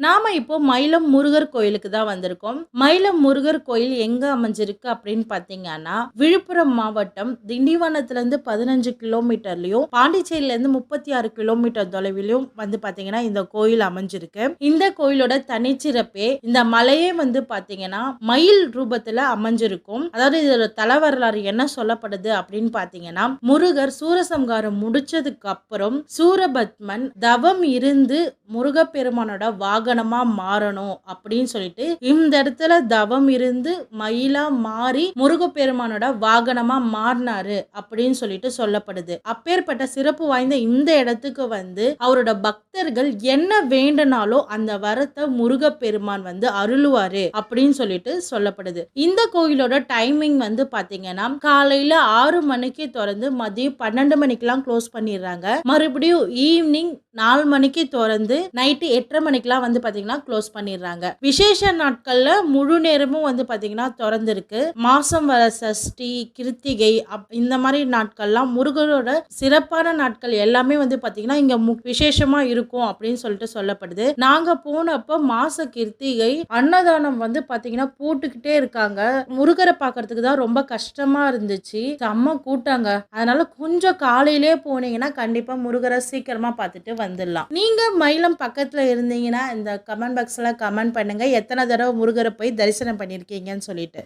நாம இப்போ மயிலம் முருகர் கோயிலுக்கு தான் வந்திருக்கோம். மயிலம் முருகர் கோயில் எங்க அமைஞ்சிருக்கு அப்படின்னு பாத்தீங்கன்னா விழுப்புரம் மாவட்டம் திண்டிவனத்துல இருந்து பதினஞ்சு கிலோமீட்டர்லயும் பாண்டிச்சேரியில இருந்து முப்பத்தி ஆறு கிலோமீட்டர் தொலைவிலும் வந்து பாத்தீங்கன்னா இந்த கோயில் அமைஞ்சிருக்கு. இந்த கோயிலோட தனிச்சிறப்பே இந்த மலையே வந்து பாத்தீங்கன்னா மயில் ரூபத்துல அமைஞ்சிருக்கும். அதாவது இதோட தல வரலாறு என்ன சொல்லப்படுது அப்படின்னு பாத்தீங்கன்னா முருகர் சூரசம்காரம் முடிச்சதுக்கு அப்புறம் சூரபத்மன் தவம் இருந்து முருகப்பெருமானோட வாகனமா மாறணும் அப்படின்னு சொல்லிட்டு இந்த இடத்துல தவம் இருந்து மயிலா மாறி முருகப்பெருமானோட வாகனமா மாறினாரு அப்படின்னு சொல்லிட்டு சொல்லப்படுது. அப்பேற்பட்ட சிறப்பு வாய்ந்த இந்த இடத்துக்கு வந்து அவரோட பக்தர்கள் என்ன வேண்டனாலோ அந்த வரத்தை முருகப்பெருமான் வந்து அருளுவாரு அப்படின்னு சொல்லிட்டு சொல்லப்படுது. இந்த கோயிலோட டைமிங் வந்து பாத்தீங்கன்னா காலையில ஆறு மணிக்கு திறந்து மதியம் பன்னெண்டு மணிக்கெல்லாம் க்ளோஸ் பண்ணிடுறாங்க. மறுபடியும் ஈவினிங் நாலு மணிக்கு திறந்து நைட்டு எட்டரை மணிக்கெல்லாம் வந்து பார்த்தீங்கன்னா க்ளோஸ் பண்ணிடுறாங்க. விசேஷ நாட்களில் முழு நேரமும் வந்து பார்த்தீங்கன்னா திறந்துருக்கு. மாசம் வர சஷ்டி கிருத்திகை அப்- இந்த மாதிரி நாட்கள்லாம் முருகரோட சிறப்பான நாட்கள் எல்லாமே வந்து பார்த்தீங்கன்னா இங்க மு- விசேஷமாக இருக்கும் அப்படின்னு சொல்லிட்டு சொல்லப்படுது. நாங்கள் போனப்போ மாச கிருத்திகை அன்னதானம் வந்து பார்த்தீங்கன்னா போட்டுக்கிட்டே இருக்காங்க. முருகரை பார்க்கறதுக்கு தான் ரொம்ப கஷ்டமாக இருந்துச்சு. செம்ம கூட்டாங்க. அதனால கொஞ்சம் காலையிலே போனீங்கன்னா கண்டிப்பாக முருகரை சீக்கிரமாக பார்த்துட்டு வந்துடலாம். நீங்க மயிலம் பக்கத்துல இருந்தீங்கன்னா இந்த கமெண்ட் பாக்ஸ்ல கமெண்ட் பண்ணுங்க. எத்தனை தடவை முருகரை போய் தரிசனம் பண்ணியிருக்கீங்கன்னு சொல்லிட்டு.